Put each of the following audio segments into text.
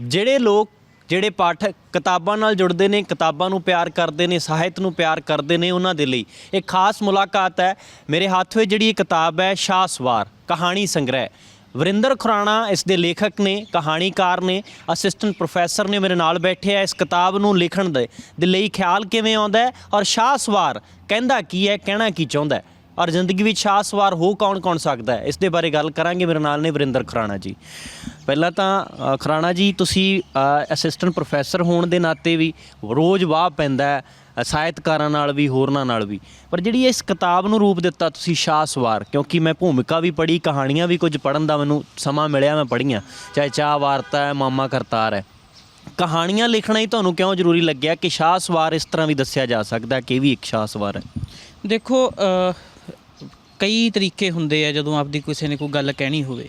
ਜਿਹੜੇ ਲੋਕ, ਜਿਹੜੇ ਪਾਠਕ ਕਿਤਾਬਾਂ ਨਾਲ ਜੁੜਦੇ ਨੇ, ਕਿਤਾਬਾਂ ਨੂੰ ਪਿਆਰ ਕਰਦੇ ਨੇ, ਸਾਹਿਤ ਨੂੰ ਪਿਆਰ ਕਰਦੇ ਨੇ ਉਹਨਾਂ ਦੇ ਲਈ ਇੱਕ ਖਾਸ ਮੁਲਾਕਾਤ ਹੈ। ਮੇਰੇ ਹੱਥ ਵਿੱਚ ਜਿਹੜੀ ਇਹ ਕਿਤਾਬ ਹੈ ਸ਼ਾਹਸਵਾਰ ਕਹਾਣੀ ਸੰਗ੍ਰਹਿ। ਵਰਿੰਦਰ ਖੁਰਾਣਾ ਇਸ ਦੇ ਲੇਖਕ ਨੇ, ਕਹਾਣੀਕਾਰ ਨੇ, ਅਸਿਸਟੈਂਟ ਪ੍ਰੋਫੈਸਰ ਨੇ ਮੇਰੇ ਨਾਲ ਬੈਠੇ ਆ ਇਸ ਕਿਤਾਬ ਨੂੰ ਲਿਖਣ ਦੇ ਦੇ ਲਈ ਖਿਆਲ ਕਿਵੇਂ ਆਉਂਦਾ ਹੈ? ਔਰ ਸ਼ਾਹਸਵਾਰ ਕਹਿੰਦਾ ਕੀ ਹੈ, ਕਹਿਣਾ ਕੀ ਚਾਹੁੰਦਾ ਹੈ? ਔਰ ਜ਼ਿੰਦਗੀ ਵਿੱਚ ਸ਼ਾਹ ਸਵਾਰ ਹੋ ਕੌਣ ਕੌਣ ਸਕਦਾ ਹੈ? ਇਸ ਦੇ ਬਾਰੇ ਗੱਲ ਕਰਾਂਗੇ। ਮੇਰੇ ਨਾਲ ਨੇ ਵਰਿੰਦਰ ਖਰਾਣਾ ਜੀ। ਪਹਿਲਾਂ ਤਾਂ ਖਰਾਣਾ ਜੀ ਤੁਸੀਂ ਅਸਿਸਟੈਂਟ ਪ੍ਰੋਫੈਸਰ ਹੋਣ ਦੇ ਨਾਤੇ ਵੀ ਰੋਜ਼ ਵਾਹ ਪੈਂਦਾ ਹੈ ਸਾਹਿਤਕਾਰਾਂ ਨਾਲ ਵੀ ਹੋਰਨਾਂ ਨਾਲ ਵੀ। ਪਰ ਜਿਹੜੀ ਇਸ ਕਿਤਾਬ ਨੂੰ ਰੂਪ ਦਿੱਤਾ ਤੁਸੀਂ ਸ਼ਾਹ ਸਵਾਰ ਕਿਉਂਕਿ ਮੈਂ ਭੂਮਿਕਾ ਵੀ ਪੜ੍ਹੀ ਕਹਾਣੀਆਂ ਵੀ ਕੁਝ ਪੜ੍ਹਨ ਦਾ ਮੈਨੂੰ ਸਮਾਂ ਮਿਲਿਆ ਮੈਂ ਪੜ੍ਹੀਆਂ। ਚਾਹੇ ਚਾਹ ਵਾਰਤਾ ਹੈ ਮਾਮਾ ਕਰਤਾਰ ਹੈ। ਕਹਾਣੀਆਂ ਲਿਖਣਾ ਹੀ ਤੁਹਾਨੂੰ ਕਿਉਂ ਜ਼ਰੂਰੀ ਲੱਗਿਆ ਕਿ ਸ਼ਾਹ ਸਵਾਰ ਇਸ ਤਰ੍ਹਾਂ ਵੀ ਦੱਸਿਆ ਜਾ ਸਕਦਾ ਕਿ ਇਹ ਵੀ ਇੱਕ ਸ਼ਾਹ ਸਵਾਰ ਹੈ? ਦੇਖੋ ਅ, ਕਈ ਤਰੀਕੇ ਹੁੰਦੇ ਆ ਜਦੋਂ ਆਪਦੀ ਕਿਸੇ ਨੇ ਕੋਈ ਗੱਲ ਕਹਿਣੀ ਹੋਵੇ।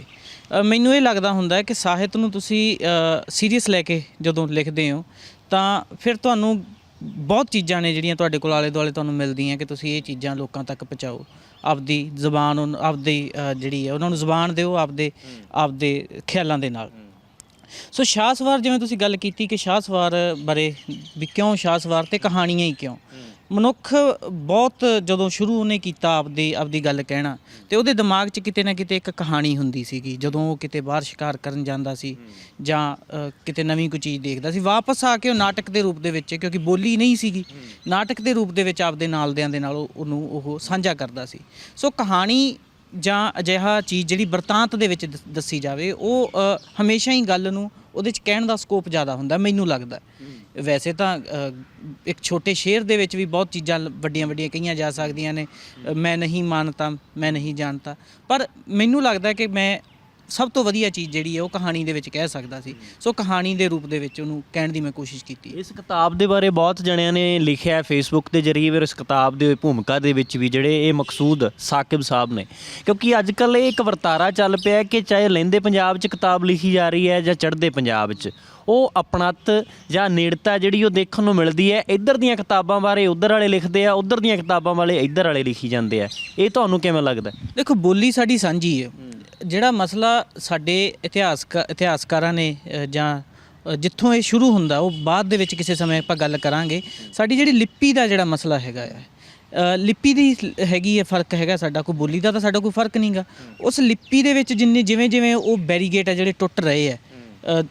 ਅ, ਮੈਨੂੰ ਇਹ ਲੱਗਦਾ ਹੁੰਦਾ ਹੈ ਕਿ ਸਾਹਿਤ ਨੂੰ ਤੁਸੀਂ ਸੀਰੀਅਸ ਲੈ ਕੇ ਜਦੋਂ ਲਿਖਦੇ ਹੋ ਤਾਂ ਫਿਰ ਤੁਹਾਨੂੰ ਬਹੁਤ ਚੀਜ਼ਾਂ ਨੇ ਜਿਹੜੀਆਂ ਤੁਹਾਡੇ ਕੋਲ ਆਲੇ ਦੁਆਲੇ ਤੁਹਾਨੂੰ ਮਿਲਦੀਆਂ ਕਿ ਤੁਸੀਂ ਇਹ ਚੀਜ਼ਾਂ ਲੋਕਾਂ ਤੱਕ ਪਹੁੰਚਾਓ। ਆਪਦੀ ਜ਼ੁਬਾਨ ਉਹਨ- ਆਪਦੀ ਅ, ਜਿਹੜੀ ਹੈ ਉਹਨਾਂ ਨੂੰ ਜ਼ੁਬਾਨ ਦਿਓ ਆਪਦੇ ਆਪਦੇ ਖਿਆਲਾਂ ਦੇ ਨਾਲ। ਸੋ ਸ਼ਾਹ ਸਵਾਰ ਜਿਵੇਂ ਤੁਸੀਂ ਗੱਲ ਕੀਤੀ ਕਿ ਸ਼ਾਹ ਸਵਾਰ ਬਾਰੇ ਵੀ ਕਿਉਂ ਸ਼ਾਹ ਸਵਾਰ ਤੇ ਕਹਾਣੀਆਂ ਹੀ ਕਿਉਂ? ਮਨੁੱਖ ਬਹੁਤ ਜਦੋਂ ਸ਼ੁਰੂ ਉਹਨੇ ਕੀਤਾ ਆਪਦੀ ਆਪਦੀ ਗੱਲ ਕਹਿਣਾ ਤੇ ਉਹਦੇ ਦਿਮਾਗ 'ਚ ਕਿਤੇ ਨਾ ਕਿਤੇ ਇੱਕ ਕਹਾਣੀ ਹੁੰਦੀ ਸੀਗੀ ਜਦੋਂ ਉਹ ਕਿਤੇ ਬਾਹਰ ਸ਼ਿਕਾਰ ਕਰਨ ਜਾਂਦਾ ਸੀ ਜਾਂ ਅ, ਕਿਤੇ ਨਵੀਂ ਕੋਈ ਚੀਜ਼ ਦੇਖਦਾ ਸੀ ਵਾਪਸ ਆ ਕੇ ਉਹ ਨਾਟਕ ਦੇ ਰੂਪ ਦੇ ਵਿੱਚ ਕਿਉਂਕਿ ਬੋਲੀ ਨਹੀਂ ਸੀਗੀ ਨਾਟਕ ਦੇ ਰੂਪ ਦੇ ਵਿੱਚ ਆਪਦੇ ਨਾਲਦਿਆਂ ਦੇ ਨਾਲ ਉਹ- ਉਹਨੂੰ ਉਹ ਸਾਂਝਾ ਕਰਦਾ ਸੀ। ਸੋ ਕਹਾਣੀ ਜਾਂ ਅਜਿਹਾ ਚੀਜ਼ ਜਿਹੜੀ ਵਰਤਾਂਤ ਦੇ ਵਿੱਚ ਦ- ਦੱਸੀ ਜਾਵੇ ਉਹ ਅ, ਹਮੇਸ਼ਾ ਹੀ ਗੱਲ ਨੂੰ ਉਹਦੇ ਚ ਕਹਿਣ ਦਾ ਸਕੋਪ ਜ਼ਿਆਦਾ ਹੁੰਦਾ ਮੈਨੂੰ ਲੱਗਦਾ। ਵੈਸੇ ਤਾਂ ਇੱਕ ਛੋਟੇ ਸ਼ੇਰ ਦੇ ਵਿੱਚ ਵੀ ਬਹੁਤ ਚੀਜ਼ਾਂ ਵੱਡੀਆਂ ਵੱਡੀਆਂ ਕਹੀਆਂ ਜਾ ਸਕਦੀਆਂ ਨੇ। ਮੈਂ ਨਹੀਂ ਮੰਨਤਾ, ਮੈਂ ਨਹੀਂ ਜਾਣਤਾ। ਪਰ ਮੈਨੂੰ ਲੱਗਦਾ ਕਿ ਮੈਂ ਸਭ ਤੋਂ ਵਧੀਆ ਚੀਜ਼ ਜਿਹੜੀ ਹੈ ਉਹ ਕਹਾਣੀ ਦੇ ਵਿੱਚ ਕਹਿ ਸਕਦਾ ਸੀ। ਸੋ ਕਹਾਣੀ ਦੇ ਰੂਪ ਦੇ ਵਿੱਚ ਉਹਨੂੰ ਕਹਿਣ ਦੀ ਮੈਂ ਕੋਸ਼ਿਸ਼ ਕੀਤੀ ਇਸ ਕਿਤਾਬ ਦੇ ਬਾਰੇ ਬਹੁਤ ਜਣਿਆਂ ਨੇ ਲਿਖਿਆ ਹੈ ਫੇਸਬੁੱਕ ਦੇ ਜਰੀਏ ਵੀ ਇਸ ਕਿਤਾਬ ਦੇ ਭੂਮਿਕਾ ਦੇ ਵਿੱਚ ਵੀ ਜਿਹੜੇ ਇਹ ਮਕਸੂਦ ਸਾਕਿਬ ਸਾਹਿਬ ਨੇ। ਕਿਉਂਕਿ ਅੱਜ ਕੱਲ ਇਹ ਇੱਕ ਵਰਤਾਰਾ ਚੱਲ ਪਿਆ ਕਿ ਚਾਹੇ ਲਹਿੰਦੇ ਪੰਜਾਬ 'ਚ ਕਿਤਾਬ ਲਿਖੀ ਜਾ ਰਹੀ ਹੈ ਜਾਂ ਚੜ੍ਹਦੇ ਪੰਜਾਬ 'ਚ ਉਹ ਆਪਣਤ ਜਾਂ ਨੇੜਤਾ ਜਿਹੜੀ ਉਹ ਦੇਖਣ ਨੂੰ ਮਿਲਦੀ ਹੈ। ਇੱਧਰ ਦੀਆਂ ਕਿਤਾਬਾਂ ਬਾਰੇ ਉੱਧਰ ਵਾਲੇ ਲਿਖਦੇ ਆ, ਉੱਧਰ ਦੀਆਂ ਕਿਤਾਬਾਂ ਵਾਲੇ ਇੱਧਰ ਵਾਲੇ ਲਿਖੀ ਜਾਂਦੇ ਆ। ਇਹ ਤੁਹਾਨੂੰ ਕਿਵੇਂ ਲੱਗਦਾ? ਦੇਖੋ, ਬੋਲੀ ਸਾਡੀ ਸਾਂਝੀ ਹੈ। ਜਿਹੜਾ ਮਸਲਾ ਸਾਡੇ ਇਤਿਹਾਸਕ, ਇਤਿਹਾਸਕਾਰਾਂ ਨੇ ਜਾਂ ਜਿੱਥੋਂ ਇਹ ਸ਼ੁਰੂ ਹੁੰਦਾ, ਉਹ ਬਾਅਦ ਦੇ ਵਿੱਚ ਕਿਸੇ ਸਮੇਂ ਆਪਾਂ ਗੱਲ ਕਰਾਂਗੇ। ਸਾਡੀ ਜਿਹੜੀ ਲਿਪੀ ਦਾ ਜਿਹੜਾ ਮਸਲਾ ਹੈਗਾ ਹੈ ਲਿਪੀ ਦੀ ਹੈਗੀ ਹੈ ਫ਼ਰਕ ਹੈਗਾ ਸਾਡਾ, ਕੋਈ ਬੋਲੀ ਦਾ ਤਾਂ ਸਾਡਾ ਕੋਈ ਫ਼ਰਕ ਨਹੀਂਗਾ ਉਸ ਲਿਪੀ ਦੇ ਵਿੱਚ ਜਿੰਨੇ ਜਿਵੇਂ ਜਿਵੇਂ ਉਹ ਬੈਰੀਗੇਟ ਆ ਜਿਹੜੇ ਟੁੱਟ ਰਹੇ ਆ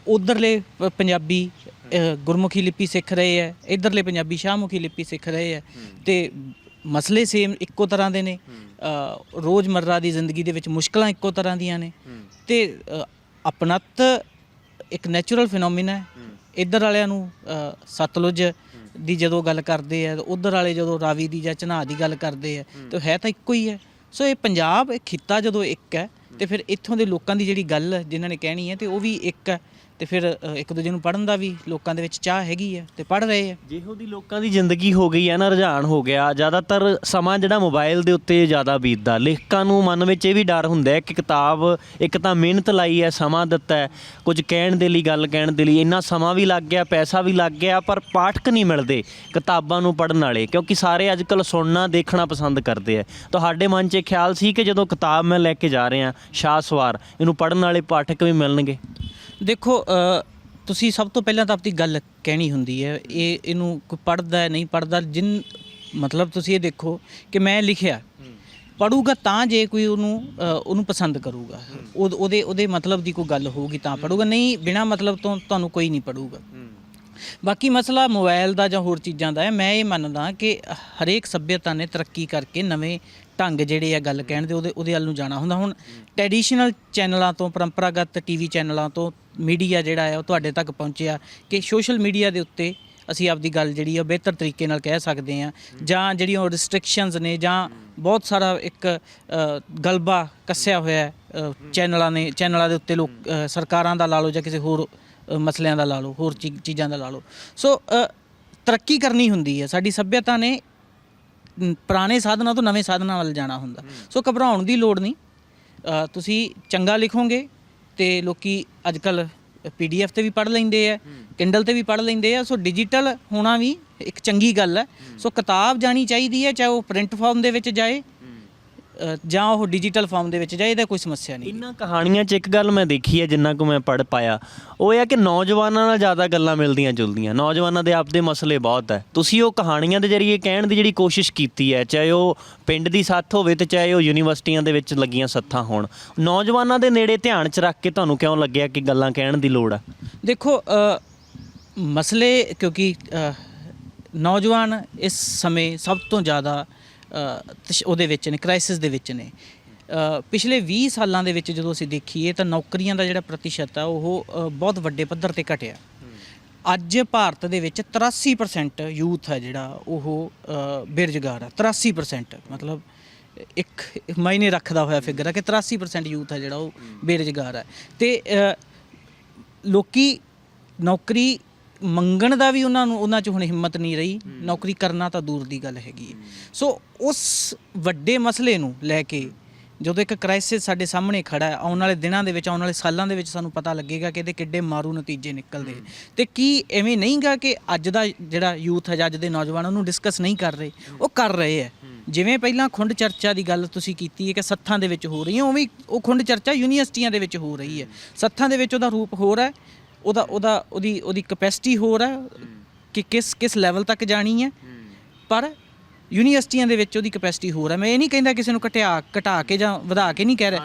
ਉਧਰਲੇ ਪੰਜਾਬੀ ਗੁਰਮੁਖੀ ਲਿਪੀ ਸਿੱਖ ਰਹੇ ਆ ਇਧਰਲੇ ਪੰਜਾਬੀ ਸ਼ਾਹਮੁਖੀ ਲਿਪੀ ਸਿੱਖ ਰਹੇ ਆ ਤੇ ਮਸਲੇ ਸੇਮ ਇੱਕੋ ਤਰ੍ਹਾਂ ਦੇ ਨੇ। ਰੋਜ਼ਮਰਰਾ ਦੀ ਜ਼ਿੰਦਗੀ ਦੇ ਵਿੱਚ ਮੁਸ਼ਕਲਾਂ ਇੱਕੋ ਤਰ੍ਹਾਂ ਦੀਆਂ ਨੇ। ਤੇ ਆਪਣਤ ਇੱਕ ਨੈਚੁਰਲ ਫੀਨੋਮੀਨਾ ਹੈ। ਇੱਧਰ ਵਾਲਿਆਂ ਨੂੰ ਸਤਲੁਜ ਦੀ ਜਦੋਂ ਗੱਲ ਕਰਦੇ ਆ ਉਧਰ ਵਾਲੇ ਜਦੋਂ ਰਾਵੀ ਦੀ ਜਾਂ ਚਨਾਹ ਦੀ ਗੱਲ ਕਰਦੇ ਆ ਤੇ ਹੈ ਤਾਂ ਇੱਕੋ ਹੀ ਹੈ ਸੋ ਇਹ ਪੰਜਾਬ ਇਹ ਖਿੱਤਾ ਜਦੋਂ ਇੱਕ ਹੈ ਤੇ ਫਿਰ ਇੱਥੋਂ ਦੇ ਲੋਕਾਂ ਦੀ ਜਿਹੜੀ ਗੱਲ ਜਿਨ੍ਹਾਂ ਨੇ ਕਹਿਣੀ ਹੈ ਤੇ ਉਹ ਵੀ ਇੱਕ ਹੈ ਤੇ ਫਿਰ ਇੱਕ ਦੂਜੇ ਨੂੰ ਪੜਨ ਦਾ ਵੀ ਲੋਕਾਂ ਦੇ ਵਿੱਚ ਚਾਹ ਹੈਗੀ ਹੈ ਤੇ ਪੜ ਰਹੇ ਆ। ਜਿਹੋ ਦੀ ਲੋਕਾਂ ਦੀ ਜ਼ਿੰਦਗੀ ਹੋ ਗਈ ਹੈ ਨਾ, ਰੁਝਾਨ ਹੋ ਗਿਆ, ਜ਼ਿਆਦਾਤਰ ਸਮਾਂ ਜਿਹੜਾ ਮੋਬਾਈਲ ਦੇ ਉੱਤੇ ਜ਼ਿਆਦਾ ਬੀਤਦਾ। ਲੇਖਕਾਂ ਨੂੰ ਮਨ ਵਿੱਚ ਇਹ ਵੀ ਡਰ ਹੁੰਦਾ ਹੈ ਕਿ ਕਿਤਾਬ ਇੱਕ ਤਾਂ ਮਿਹਨਤ ਲਾਈ ਹੈ, ਸਮਾਂ ਦਿੱਤਾ ਹੈ, ਕੁਝ ਕਹਿਣ ਦੇ ਲਈ, ਗੱਲ ਕਹਿਣ ਦੇ ਲਈ, ਇੰਨਾ ਸਮਾਂ ਵੀ ਲੱਗ ਗਿਆ, ਪੈਸਾ ਵੀ ਲੱਗ ਗਿਆ, ਪਰ ਪਾਠਕ ਨਹੀਂ ਮਿਲਦੇ ਕਿਤਾਬਾਂ ਨੂੰ ਪੜਨ ਵਾਲੇ, ਕਿਉਂਕਿ ਸਾਰੇ ਅੱਜ ਕੱਲ ਸੁਣਨਾ, ਦੇਖਣਾ ਪਸੰਦ ਕਰਦੇ ਆ। ਤੁਹਾਡੇ ਮਨ 'ਚ ਇਹ ਖਿਆਲ ਸੀ ਕਿ ਜਦੋਂ ਕਿਤਾਬ ਮੈਂ ਲੈ ਕੇ ਜਾ ਰਿਹਾ, ਸ਼ਾਹ ਸਵਾਰ, ਇਹਨੂੰ ਪੜਨ ਵਾਲੇ ਪਾਠਕ ਵੀ ਮਿਲਣਗੇ? ਦੇਖੋ ਤੁਸੀਂ ਸਭ ਤੋਂ ਪਹਿਲਾਂ ਤਾਂ ਆਪਣੀ ਗੱਲ ਕਹਿਣੀ ਹੁੰਦੀ ਹੈ ਇਹ ਇਹਨੂੰ ਕੋਈ ਪੜਦਾ ਨਹੀਂ ਪੜਦਾ ਜਿਨ ਮਤਲਬ ਤੁਸੀਂ ਇਹ ਦੇਖੋ ਕਿ ਮੈਂ ਲਿਖਿਆ ਪੜੂਗਾ ਤਾਂ ਜੇ ਕੋਈ ਉਹਨੂੰ ਉਹਨੂੰ ਪਸੰਦ ਕਰੂਗਾ। ਉਹ- ਉਹਦੇ ਉਹਦੇ ਮਤਲਬ ਦੀ ਕੋਈ ਗੱਲ ਹੋਊਗੀ ਤਾਂ ਪੜੂਗਾ ਨਹੀਂ ਬਿਨਾ ਮਤਲਬ ਤੋਂ ਤੁਹਾਨੂੰ ਕੋਈ ਨਹੀਂ ਪੜੂਗਾ ਬਾਕੀ ਮਸਲਾ ਮੋਬਾਈਲ ਦਾ ਜਾਂ ਹੋਰ ਚੀਜ਼ਾਂ ਦਾ ਹੈ, ਮੈਂ ਇਹ ਮੰਨਦਾ ਕਿ ਹਰੇਕ ਸੱਭਿਅਤਾ ਨੇ ਤਰੱਕੀ ਕਰਕੇ ਨਵੇਂ ਢੰਗ ਜਿਹੜੇ ਆ ਗੱਲ ਕਹਿਣ ਦੇ, ਉਹਦੇ ਉਹਦੇ ਵੱਲ ਨੂੰ ਜਾਣਾ ਹੁੰਦਾ। ਹੁਣ ਟ੍ਰੈਡੀਸ਼ਨਲ ਚੈਨਲਾਂ ਤੋਂ, ਪਰੰਪਰਾਗਤ ਟੀਵੀ ਚੈਨਲਾਂ ਤੋਂ ਮੀਡੀਆ ਜਿਹੜਾ ਹੈ ਉਹ ਤੁਹਾਡੇ ਤੱਕ ਪਹੁੰਚਿਆ ਕਿ ਸੋਸ਼ਲ ਮੀਡੀਆ ਦੇ ਉੱਤੇ ਅਸੀਂ ਆਪਦੀ ਗੱਲ ਜਿਹੜੀ ਆ ਬਿਹਤਰ ਤਰੀਕੇ ਨਾਲ ਕਹਿ ਸਕਦੇ ਆ ਜਾਂ ਜਿਹੜੀਆਂ ਰਿਸਟ੍ਰਿਕਸ਼ਨਸ ਨੇ, ਜਾਂ ਬਹੁਤ ਸਾਰਾ ਇੱਕ ਗਲਬਾ ਕੱਸਿਆ ਹੋਇਆ ਚੈਨਲਾਂ ਨੇ ਚੈਨਲਾਂ ਦੇ ਉੱਤੇ ਲੋਕ ਸਰਕਾਰਾਂ ਦਾ ਲਾ ਲਓ ਜਾਂ ਕਿਸੇ ਹੋਰ ਮਸਲਿਆਂ ਦਾ ਲਾ ਲਓ ਹੋਰ ਚੀ- ਚੀਜ਼ਾਂ ਦਾ ਲਾ ਲਓ। ਸੋ ਅ, ਤਰੱਕੀ ਕਰਨੀ ਹੁੰਦੀ ਹੈ। ਸਾਡੀ ਸੱਭਿਅਤਾ ਨੇ ਮ, ਪੁਰਾਣੇ ਸਾਧਨਾਂ ਤੋਂ ਨਵੇਂ ਸਾਧਨਾਂ ਵੱਲ ਜਾਣਾ ਹੁੰਦਾ। ਸੋ ਘਬਰਾਉਣ ਦੀ ਲੋੜ ਨਹੀਂ। ਅ, ਤੁਸੀਂ ਚੰਗਾ ਲਿਖੋਗੇ ਤੇ ਲੋਕੀ ਅੱਜ ਕੱਲ ਪੀਡੀਐਫ ਤੇ ਵੀ ਪੜ੍ਹ ਲੈਂਦੇ ਆ ਕਿੰਡਲ ਤੇ ਵੀ ਪੜ੍ਹ ਲੈਂਦੇ ਆ। ਸੋ ਡਿਜੀਟਲ ਹੋਣਾ ਵੀ ਇੱਕ ਚੰਗੀ ਗੱਲ ਹੈ। ਸੋ ਕਿਤਾਬ ਜਾਣੀ ਚਾਹੀਦੀ ਹੈ ਚਾਹੇ ਉਹ ਪ੍ਰਿੰਟ ਫਾਰਮ ਦੇ ਵਿੱਚ ਜਾਏ ਅ, ਜਾਂ ਉਹ ਡਿਜੀਟਲ ਫਾਰਮ ਦੇ ਵਿੱਚ ਜਾਂ ਇਹਦਾ ਕੋਈ ਸਮੱਸਿਆ ਨਹੀਂ। ਇਹਨਾਂ ਕਹਾਣੀਆਂ 'ਚ ਇੱਕ ਗੱਲ ਮੈਂ ਦੇਖੀ ਹੈ ਜਿੰਨਾ ਕੁ ਮੈਂ ਪੜ ਪਾਇਆ। ਉਹ ਇਹ ਹੈ ਕਿ ਨੌਜਵਾਨਾਂ ਨਾਲ ਜ਼ਿਆਦਾ ਗੱਲਾਂ ਮਿਲਦੀਆਂ ਜੁਲਦੀਆਂ। ਨੌਜਵਾਨਾਂ ਦੇ ਆਪਦੇ ਮਸਲੇ ਬਹੁਤ ਹੈ। ਤੁਸੀਂ ਉਹ ਕਹਾਣੀਆਂ ਦੇ ਜ਼ਰੀਏ ਕਹਿਣ ਦੀ ਜਿਹੜੀ ਕੋਸ਼ਿਸ਼ ਕੀਤੀ ਹੈ ਚਾਹੇ ਉਹ ਪਿੰਡ ਦੀ ਸੱਥ ਹੋਵੇ ਤੇ ਚਾਹੇ ਉਹ ਯੂਨੀਵਰਸਿਟੀਆਂ ਦੇ ਵਿੱਚ ਲੱਗੀਆਂ ਸੱਥਾਂ ਹੋਣ। ਨੌਜਵਾਨਾਂ ਦੇ ਨੇੜੇ ਧਿਆਨ 'ਚ ਰੱਖ ਕੇ ਤੁਹਾਨੂੰ ਕਿਉਂ ਲੱਗਿਆ ਕਿ ਗੱਲਾਂ ਕਹਿਣ ਦੀ ਲੋੜ ਆ ਦੇਖੋ ਅ, ਮਸਲੇ ਕਿਉਂਕਿ ਅ, ਨੌਜਵਾਨ ਇਸ ਸਮੇਂ ਸਭ ਤੋਂ ਜ਼ਿਆਦਾ ਉਹਦੇ ਵਿੱਚ ਨੇ ਕ੍ਰਾਈਸਿਸ ਦੇ ਵਿੱਚ ਨੇ। ਪਿਛਲੇ 20 ਸਾਲਾਂ ਦੇ ਵਿੱਚ ਜਦੋਂ ਅਸੀਂ ਦੇਖੀਏ ਤਾਂ ਨੌਕਰੀਆਂ ਦਾ ਜਿਹੜਾ ਪ੍ਰਤੀਸ਼ਤ ਆ ਉਹ ਬਹੁਤ ਵੱਡੇ ਪੱਧਰ ਤੇ ਘਟਿਆ। ਅੱਜ ਭਾਰਤ ਦੇ ਵਿੱਚ 83% ਯੂਥ ਹੈ ਜਿਹੜਾ ਉਹ ਬੇਰੁਜ਼ਗਾਰ ਹੈ 83% ਮਤਲਬ ਇੱਕ ਮਾਇਨੇ ਰੱਖਦਾ ਹੋਇਆ ਫਿਗਰ ਹੈ ਕਿ 83% ਯੂਥ ਹੈ ਜਿਹੜਾ ਉਹ ਬੇਰੁਜ਼ਗਾਰ ਹੈ ਤੇ ਲੋਕੀ ਨੌਕਰੀ ਮੰਗਣ ਦਾ ਵੀ ਉਹਨਾਂ ਨੂੰ, ਉਹਨਾਂ 'ਚ ਹੁਣ ਹਿੰਮਤ ਨਹੀਂ ਰਹੀ, ਨੌਕਰੀ ਕਰਨਾ ਤਾਂ ਦੂਰ ਦੀ ਗੱਲ ਹੈਗੀ ਹੈ। ਸੋ ਉਸ ਵੱਡੇ ਮਸਲੇ ਨੂੰ ਲੈ ਕੇ ਜਦੋਂ ਇੱਕ ਕ੍ਰਾਈਸਿਸ ਸਾਡੇ ਸਾਹਮਣੇ ਖੜਾ ਹੈ, ਆਉਣ ਵਾਲੇ ਦਿਨਾਂ ਦੇ ਵਿੱਚ, ਆਉਣ ਵਾਲੇ ਸਾਲਾਂ ਦੇ ਵਿੱਚ ਸਾਨੂੰ ਪਤਾ ਲੱਗੇਗਾ ਕਿ ਇਹਦੇ ਕਿੱਡੇ ਮਾਰੂ ਨਤੀਜੇ ਨਿਕਲਦੇ ਤੇ ਕੀ ਐਵੇਂ ਨਹੀਂਗਾ ਕਿ ਅੱਜ ਦਾ ਜਿਹੜਾ ਯੂਥ ਹੈ ਜਾਂ ਅੱਜ ਦੇ ਨੌਜਵਾਨ ਉਹਨੂੰ ਡਿਸਕਸ ਨਹੀਂ ਕਰ ਰਹੇ? ਉਹ ਕਰ ਰਹੇ ਹੈ। ਜਿਵੇਂ ਪਹਿਲਾਂ ਖੁੰਡ ਚਰਚਾ ਦੀ ਗੱਲ ਤੁਸੀਂ ਕੀਤੀ ਹੈ ਕਿ ਸੱਥਾਂ ਦੇ ਵਿੱਚ ਹੋ ਰਹੀ ਹੈ ਉਵੇਂ ਹੀ ਉਹ ਖੁੰਡ ਚਰਚਾ ਯੂਨੀਵਰਸਿਟੀਆਂ ਦੇ ਵਿੱਚ ਹੋ ਰਹੀ ਹੈ। ਸੱਥਾਂ ਦੇ ਵਿੱਚ ਉਹਦਾ ਰੂਪ ਹੋਰ ਹੈ ਉਹਦਾ ਉਹਦਾ ਉਹਦੀ ਉਹਦੀ ਕਪੈਸਿਟੀ ਹੋਰ ਹੈ। ਕਿ ਕਿਸ ਕਿਸ ਲੈਵਲ ਤੱਕ ਜਾਣੀ ਹੈ। ਪਰ ਯੂਨੀਵਰਸਿਟੀਆਂ ਦੇ ਵਿੱਚ ਉਹਦੀ ਕਪੈਸਿਟੀ ਹੋਰ ਹੈ ਮੈਂ ਇਹ ਨਹੀਂ ਕਹਿੰਦਾ ਕਿਸੇ ਨੂੰ ਘਟਿਆ ਘਟਾ ਕੇ ਜਾਂ ਵਧਾ ਕੇ ਨਹੀਂ ਕਹਿ ਰਿਹਾ।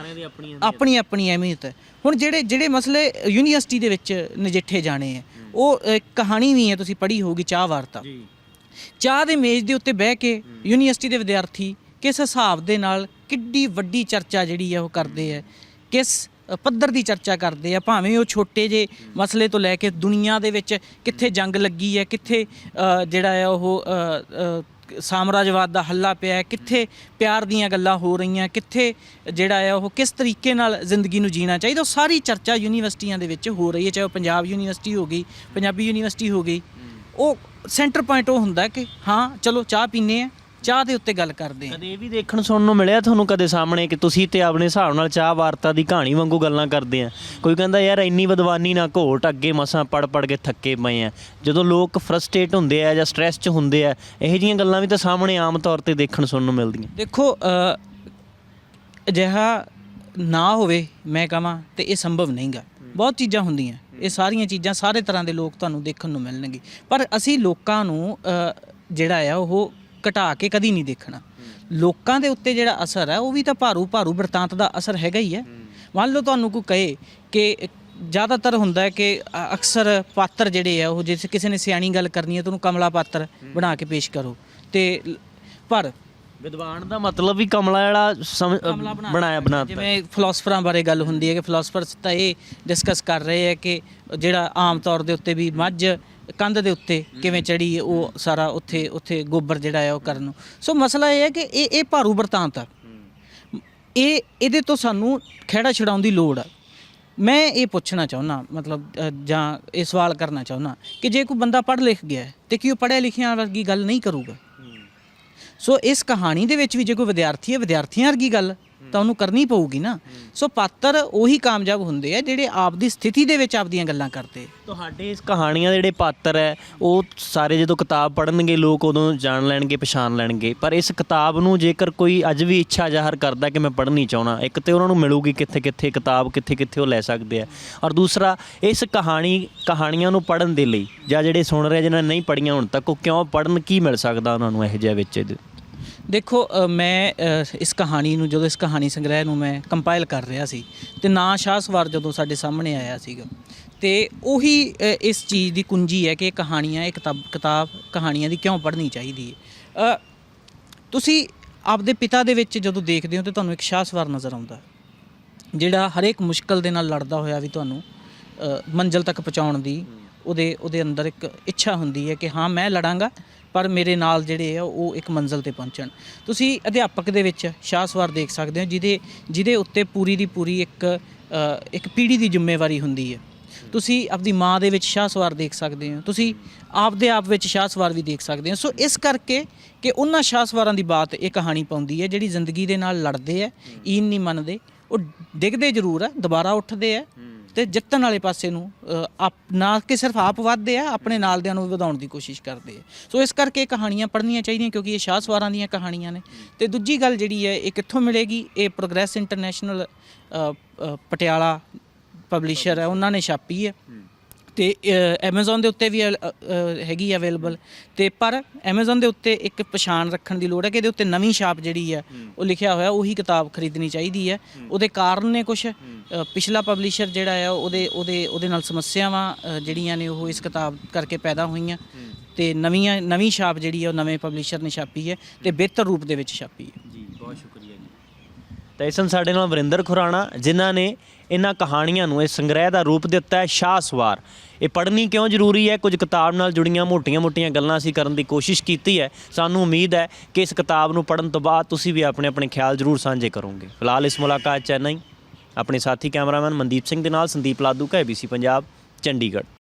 ਆਪਣੀ ਆਪਣੀ ਅਹਿਮੀਅਤ ਹੈ। ਹੁਣ ਜਿਹੜੇ ਜਿਹੜੇ ਮਸਲੇ ਯੂਨੀਵਰਸਿਟੀ ਦੇ ਵਿੱਚ ਨਜਿੱਠੇ ਜਾਣੇ ਹੈ। ਉਹ ਕਹਾਣੀ ਵੀ ਹੈ ਤੁਸੀਂ ਪੜ੍ਹੀ ਹੋਊਗੀ ਚਾਹ ਵਾਰਤਾ। ਚਾਹ ਦੇ ਮੇਜ਼ ਦੇ ਉੱਤੇ ਬਹਿ ਕੇ ਯੂਨੀਵਰਸਿਟੀ ਦੇ ਵਿਦਿਆਰਥੀ ਕਿਸ ਹਿਸਾਬ ਦੇ ਨਾਲ ਕਿੱਡੀ ਵੱਡੀ ਚਰਚਾ ਜਿਹੜੀ ਹੈ ਉਹ ਕਰਦੇ ਹੈ ਕਿਸ ਪੱਧਰ ਦੀ ਚਰਚਾ ਕਰਦੇ ਆ, ਭਾਵੇਂ ਉਹ ਛੋਟੇ ਜੇ ਮਸਲੇ ਤੋਂ ਲੈ ਕੇ ਦੁਨੀਆ ਦੇ ਵਿੱਚ ਕਿੱਥੇ ਜੰਗ ਲੱਗੀ ਹੈ, ਕਿੱਥੇ ਜਿਹੜਾ ਹੈ ਉਹ ਸਾਮਰਾਜਵਾਦ ਦਾ ਹੱਲਾ ਪਿਆ ਕਿੱਥੇ ਪਿਆਰ ਦੀਆਂ ਗੱਲਾਂ ਹੋ ਰਹੀਆਂ, ਕਿੱਥੇ ਜਿਹੜਾ ਹੈ ਉਹ ਕਿਸ ਤਰੀਕੇ ਨਾਲ ਜ਼ਿੰਦਗੀ ਨੂੰ ਜੀਣਾ ਚਾਹੀਦਾ, ਉਹ ਸਾਰੀ ਚਰਚਾ ਯੂਨੀਵਰਸਿਟੀਆਂ ਦੇ ਵਿੱਚ ਹੋ ਰਹੀ ਹੈ, ਚਾਹੇ ਉਹ ਪੰਜਾਬ ਯੂਨੀਵਰਸਿਟੀ ਹੋ ਗਈ, ਪੰਜਾਬੀ ਯੂਨੀਵਰਸਿਟੀ ਹੋ ਗਈ। ਉਹ ਸੈਂਟਰ ਪੁਆਇੰਟ ਉਹ ਹੁੰਦਾ ਕਿ ਹਾਂ, ਚਲੋ ਚਾਹ ਪੀਨੇ ਆ ਚਾਹ ਦੇ ਉੱਤੇ ਗੱਲ ਕਰਦੇ ਆ ਕਦੇ ਇਹ ਵੀ ਦੇਖਣ ਸੁਣਨ ਨੂੰ ਮਿਲਿਆ ਤੁਹਾਨੂੰ ਕਦੇ ਸਾਹਮਣੇ ਕਿ ਤੁਸੀਂ ਤੇ ਆਪਣੇ ਹਿਸਾਬ ਨਾਲ ਚਾਹ ਵਾਰਤਾ ਦੀ ਕਹਾਣੀ ਵਾਂਗੂ ਗੱਲਾਂ ਕਰਦੇ ਆ? ਕੋਈ ਕਹਿੰਦਾ ਯਾਰ ਇੰਨੀ ਬਦਵਾਨੀ ਨਾ ਘੋਟ ਅੱਗੇ ਮਸਾਂ ਪੜ ਪੜ ਕੇ ਥੱਕੇ ਪਏ ਆ। ਜਦੋਂ ਲੋਕ ਫਰਸਟ੍ਰੇਟ ਹੁੰਦੇ ਆ ਜਾਂ ਸਟ੍ਰੈਸ 'ਚ ਹੁੰਦੇ ਆ ਇਹੋ ਜਿਹੀਆਂ ਗੱਲਾਂ ਵੀ ਤਾਂ ਸਾਹਮਣੇ ਆਮ ਤੌਰ ਤੇ ਦੇਖਣ ਸੁਣਨ ਨੂੰ ਮਿਲਦੀਆਂ। ਦੇਖੋ ਅ, ਅਜਿਹਾ ਨਾ ਹੋਵੇ ਮੈਂ ਕਹਾਂ ਤੇ ਇਹ ਸੰਭਵ ਨਹੀਂਗਾ ਬਹੁਤ ਚੀਜ਼ਾਂ ਹੁੰਦੀਆਂ। ਇਹ ਸਾਰੀਆਂ ਚੀਜ਼ਾਂ ਸਾਰੇ ਤਰ੍ਹਾਂ ਦੇ ਲੋਕ ਤੁਹਾਨੂੰ ਦੇਖਣ ਨੂੰ ਮਿਲਣਗੇ। ਪਰ ਅਸੀਂ ਲੋਕਾਂ ਨੂੰ ਅ, ਜਿਹੜਾ ਆ ਉਹ ਘਟਾ ਕੇ ਕਦੀ ਨਹੀਂ ਦੇਖਣਾ। ਲੋਕਾਂ ਦੇ ਉੱਤੇ ਜਿਹੜਾ ਅਸਰ ਹੈ ਉਹ ਵੀ ਤਾਂ ਭਾਰੂ ਭਾਰੂ ਵਰਤਾਂਤ ਦਾ ਅਸਰ ਹੈਗਾ ਹੀ ਹੈ। ਮੰਨ ਲਓ ਤੁਹਾਨੂੰ ਕੋਈ ਕਹੇ ਕਿ ਜ਼ਿਆਦਾਤਰ ਹੁੰਦਾ ਹੈ ਕਿ ਅਕਸਰ ਪਾਤਰ ਜਿਹੜੇ ਆ ਉਹ ਜੇ ਕਿਸੇ ਨੇ ਸਿਆਣੀ ਗੱਲ ਕਰਨੀ ਹੈ ਤਾਂ ਉਹਨੂੰ ਕਮਲਾ ਪਾਤਰ ਬਣਾ ਕੇ ਪੇਸ਼ ਕਰੋ। ਤੇ ਪਰ ਵਿਦਵਾਨ ਦਾ ਮਤਲਬ ਵੀ ਕਮਲਾ ਜਿਹੜਾ ਬਣਾਇਆ ਬਣਾਤਾ। ਜਿਵੇਂ ਫਿਲਾਸਫਰਾਂ ਬਾਰੇ ਗੱਲ ਹੁੰਦੀ ਹੈ ਕਿ ਫਿਲਾਸਫਰਸ ਤਾਂ ਇਹ ਡਿਸਕਸ ਕਰ ਰਹੇ ਹੈ ਕਿ ਜਿਹੜਾ ਆਮ ਤੌਰ ਦੇ ਉੱਤੇ ਵੀ ਮੱਝ ਕੰਧ ਦੇ ਉੱਤੇ ਕਿਵੇਂ ਚੜੀ ਉਹ ਸਾਰਾ ਉੱਥੇ ਉੱਥੇ ਗੋਬਰ ਜਿਹੜਾ ਹੈ ਉਹ ਕਰਨ ਨੂੰ। ਸੋ ਮਸਲਾ ਇਹ ਹੈ ਕਿ ਇਹ ਇਹ ਭਾਰੂ ਵਰਤਾਂਤ ਆ। ਇਹ ਇਹਦੇ ਤੋਂ ਸਾਨੂੰ ਖਹਿੜਾ ਛਡਾਉਣ ਦੀ ਲੋੜ ਆ। ਮੈਂ ਇਹ ਪੁੱਛਣਾ ਚਾਹੁੰਦਾ ਮਤਲਬ ਅ, ਜਾਂ ਇਹ ਸਵਾਲ ਕਰਨਾ ਚਾਹੁੰਦਾ ਕਿ ਜੇ ਕੋਈ ਬੰਦਾ ਪੜ੍ਹ ਲਿਖ ਗਿਆ ਹੈ, ਤੇ ਕੀ ਉਹ ਪੜ੍ਹਿਆ ਲਿਖਿਆ ਵਰਗੀ ਗੱਲ ਨਹੀਂ ਕਰੂਗਾ? ਸੋ ਇਸ ਕਹਾਣੀ ਦੇ ਵਿੱਚ ਵੀ ਜੇ ਕੋਈ ਵਿਦਿਆਰਥੀ ਹੈ ਵਿਦਿਆਰਥੀਆਂ ਵਰਗੀ ਗੱਲ ਤਾਂ ਉਹਨੂੰ ਕਰਨੀ ਪਊਗੀ ਨਾ। ਸੋ ਪਾਤਰ ਉਹੀ ਕਾਮਯਾਬ ਹੁੰਦੇ ਆ ਜਿਹੜੇ ਆਪਦੀ ਸਥਿਤੀ ਦੇ ਵਿੱਚ ਆਪਦੀਆਂ ਗੱਲਾਂ ਕਰਦੇ ਤੁਹਾਡੇ ਇਸ ਕਹਾਣੀਆਂ ਦੇ ਜਿਹੜੇ ਪਾਤਰ ਹੈ, ਉਹ ਸਾਰੇ ਜਦੋਂ ਕਿਤਾਬ ਪੜ੍ਹਨਗੇ, ਲੋਕ ਉਦੋਂ ਜਾਣ ਲੈਣਗੇ, ਪਛਾਣ ਲੈਣਗੇ। ਪਰ ਇਸ ਕਿਤਾਬ ਨੂੰ ਜੇਕਰ ਕੋਈ ਅੱਜ ਵੀ ਇੱਛਾ ਜ਼ਾਹਰ ਕਰਦਾ ਕਿ ਮੈਂ ਪੜ੍ਹਨੀ ਚਾਹਣਾ ਇੱਕ ਤੇ ਉਹਨਾਂ ਨੂੰ ਮਿਲੂਗੀ ਕਿੱਥੇ ਕਿੱਥੇ ਕਿਤਾਬ, ਕਿੱਥੇ ਕਿੱਥੇ ਉਹ ਲੈ ਸਕਦੇ ਆ। ਔਰ ਦੂਸਰਾ, ਇਸ ਕਹਾਣੀ, ਕਹਾਣੀਆਂ ਨੂੰ ਪੜ੍ਹਨ ਦੇ ਲਈ ਜਾਂ ਜਿਹੜੇ ਸੁਣ ਰਹੇ ਜਿਨ੍ਹਾਂ ਨੇ ਨਹੀਂ ਪੜ੍ਹੀਆਂ ਹੁਣ ਤੱਕ, ਉਹ ਕਿਉਂ ਪੜ੍ਹਨ, ਕੀ ਮਿਲ ਸਕਦਾ ਉਹਨਾਂ ਨੂੰ ਇਹੋ ਜਿਹਾ ਵਿੱਚ? ਦੇਖੋ ਅ, ਮੈਂ ਅ, ਇਸ ਕਹਾਣੀ ਨੂੰ ਜਦੋਂ ਇਸ ਕਹਾਣੀ ਸੰਗ੍ਰਹਿ ਨੂੰ ਮੈਂ ਕੰਪਾਈਲ ਕਰ ਰਿਹਾ ਸੀ ਤੇ ਨਾ ਸ਼ਾਹਸਵਾਰ ਜਦੋਂ ਸਾਡੇ ਸਾਹਮਣੇ ਆਇਆ ਸੀਗਾ ਤੇ ਉਹੀ ਅ, ਇਸ ਚੀਜ਼ ਦੀ ਕੁੰਜੀ ਹੈ ਕਿ ਇਹ ਕਹਾਣੀਆਂ ਇਹ ਕਿਤਾਬ ਕਿਤਾਬ ਕਹਾਣੀਆਂ ਦੀ ਕਿਉਂ ਪੜ੍ਹਨੀ ਚਾਹੀਦੀ ਹੈ? ਅ, ਤੁਸੀਂ ਆਪਦੇ ਪਿਤਾ ਦੇ ਵਿੱਚ ਜਦੋਂ ਦੇਖਦੇ ਹੋ ਤੇ ਤੁਹਾਨੂੰ ਇੱਕ ਸ਼ਾਹਸਵਾਰ ਨਜ਼ਰ ਆਉਂਦਾ ਜਿਹੜਾ ਹਰੇਕ ਮੁਸ਼ਕਲ ਦੇ ਨਾਲ ਲੜਦਾ ਹੋਇਆ ਵੀ ਤੁਹਾਨੂੰ ਅ, ਮੰਜ਼ਿਲ ਤੱਕ ਪਹੁੰਚਾਉਣ ਦੀ ਉਹਦੇ ਉਹਦੇ ਅੰਦਰ ਇੱਕ ਇੱਛਾ ਹੁੰਦੀ ਹੈ ਕਿ ਹਾਂ ਮੈਂ ਲੜਾਂਗਾ ਪਰ ਮੇਰੇ ਨਾਲ ਜਿਹੜੇ ਆ, ਉਹ ਇੱਕ ਮੰਜ਼ਿਲ ਤੇ ਪਹੁੰਚਣ। ਤੁਸੀਂ ਅਧਿਆਪਕ ਦੇ ਵਿੱਚ ਸ਼ਾਹਸਵਾਰ ਦੇਖ ਸਕਦੇ ਹੋ, ਜਿਹਦੇ ਜਿਹਦੇ ਉੱਤੇ ਪੂਰੀ ਦੀ ਪੂਰੀ ਇੱਕ ਇੱਕ ਪੀੜ੍ਹੀ ਦੀ ਜ਼ਿੰਮੇਵਾਰੀ ਹੁੰਦੀ ਹੈ। ਤੁਸੀਂ ਆਪਦੀ ਮਾਂ ਦੇ ਵਿੱਚ ਸ਼ਾਹਸਵਾਰ ਦੇਖ ਸਕਦੇ ਹੋ। ਤੁਸੀਂ ਆਪਦੇ ਆਪ ਵਿੱਚ ਸ਼ਾਹਸਵਾਰ ਵੀ ਦੇਖ ਸਕਦੇ ਹੋ। ਸੋ ਇਸ ਕਰਕੇ ਕਿ ਉਹਨਾਂ ਸ਼ਾਹਸਵਾਰਾਂ ਦੀ ਬਾਤ ਇਹ ਕਹਾਣੀ ਪਾਉਂਦੀ ਹੈ, ਜਿਹੜੀ ਜ਼ਿੰਦਗੀ ਦੇ ਨਾਲ ਲੜਦੇ ਆ, ਈਨ ਨਹੀਂ ਮੰਨਦੇ। ਉਹ ਡਿੱਗਦੇ ਜ਼ਰੂਰ ਆ, ਦੁਬਾਰਾ ਉੱਠਦੇ ਆ। ਤੇ ਜਿੱਤਣ ਵਾਲੇ ਪਾਸੇ ਨੂੰ ਆਪ, ਨਾ ਕਿ ਸਿਰਫ ਆਪ ਵੱਧਦੇ ਆ, ਆਪਣੇ ਨਾਲ ਦਿਆਂ ਨੂੰ ਵਧਾਉਣ ਦੀ ਕੋਸ਼ਿਸ਼ ਕਰਦੇ ਆ। ਸੋ ਇਸ ਕਰਕੇ ਇਹ ਕਹਾਣੀਆਂ ਪੜ੍ਹਨੀਆਂ ਚਾਹੀਦੀਆਂ ਕਿਉਂਕਿ ਇਹ ਸ਼ਾਹ ਸਵਾਰਾਂ ਦੀਆਂ ਕਹਾਣੀਆਂ ਨੇ। ਤੇ ਦੂਜੀ ਗੱਲ ਜਿਹੜੀ ਹੈ, ਇਹ ਕਿੱਥੋਂ ਮਿਲੇਗੀ? ਇਹ ਪ੍ਰੋਗਰੈਸ ਇੰਟਰਨੈਸ਼ਨਲ ਪਟਿਆਲਾ ਪਬਲਿਸ਼ਰ ਹੈ, ਉਹਨਾਂ ਨੇ ਛਾਪੀ ਹੈ। ਤੇ Amazon ਦੇ ਉੱਤੇ ਵੀ ਹੈਗੀ ਅਵੇਲੇਬਲ ਤੇ ਪਰ Amazon ਦੇ ਉੱਤੇ ਇੱਕ ਪਛਾਣ ਰੱਖਣ ਦੀ ਲੋੜ ਹੈ ਕਿ ਇਹਦੇ ਉੱਤੇ ਨਵੀਂ ਛਾਪ ਜਿਹੜੀ ਹੈ। ਉਹ ਲਿਖਿਆ ਹੋਇਆ ਉਹੀ ਕਿਤਾਬ ਖਰੀਦਣੀ ਚਾਹੀਦੀ ਹੈ। ਉਹਦੇ ਕਾਰਨ ਨੇ ਕੁਝ ਪਿਛਲਾ ਪਬਲਿਸ਼ਰ ਜਿਹੜਾ ਆ ਉਹਦੇ ਉਹਦੇ ਉਹਦੇ ਨਾਲ ਸਮੱਸਿਆਵਾਂ ਜਿਹੜੀਆਂ ਨੇ ਉਹ ਇਸ ਕਿਤਾਬ ਕਰਕੇ ਪੈਦਾ ਹੋਈਆਂ। ਤੇ ਨਵੀਆਂ ਨਵੀਂ ਛਾਪ ਜਿਹੜੀ ਹੈ ਉਹ ਨਵੇਂ ਪਬਲਿਸ਼ਰ ਨੇ ਛਾਪੀ ਹੈ ਤੇ ਬਿਹਤਰ ਰੂਪ ਦੇ ਵਿੱਚ ਛਾਪੀ ਹੈ ਜੀ ਬਹੁਤ ਸ਼ੁਕਰੀਆ ਜੀ ਤਾਂ ਇਸ ਸਨ ਸਾਡੇ ਨਾਲ ਵਰਿੰਦਰ ਖੁਰਾਣਾ, ਜਿਨ੍ਹਾਂ ਨੇ ਇਹਨਾਂ ਕਹਾਣੀਆਂ ਨੂੰ ਇਸ ਸੰਗ੍ਰਹਿ ਦਾ ਰੂਪ ਦਿੱਤਾ ਹੈ, ਸ਼ਾਹ ਸਵਾਰ। ਇਹ ਪੜ੍ਹਨੀ ਕਿਉਂ ਜ਼ਰੂਰੀ ਹੈ? ਕੁਝ ਕਿਤਾਬ ਨਾਲ ਜੁੜੀਆਂ ਮੋਟੀਆਂ-ਮੋਟੀਆਂ ਗੱਲਾਂ ਅਸੀਂ ਕਰਨ ਦੀ ਕੋਸ਼ਿਸ਼ ਕੀਤੀ ਹੈ। ਸਾਨੂੰ ਉਮੀਦ ਹੈ ਕਿ ਇਸ ਕਿਤਾਬ ਨੂੰ ਪੜ੍ਹਨ ਤੋਂ ਬਾਅਦ ਤੁਸੀਂ ਵੀ ਆਪਣੇ ਆਪਣੇ ਖਿਆਲ ਜ਼ਰੂਰ ਸਾਂਝੇ ਕਰੋਗੇ। ਫਿਲਹਾਲ ਇਸ ਮੁਲਾਕਾਤ ਚੈਨਈ ਆਪਣੇ ਸਾਥੀ ਕੈਮਰਾਮੈਨ ਮਨਦੀਪ ਸਿੰਘ ਦੇ ਨਾਲ ਸੰਦੀਪ ਲਾਦੂ ਕਾ ABC ਪੰਜਾਬ, ਚੰਡੀਗੜ੍ਹ।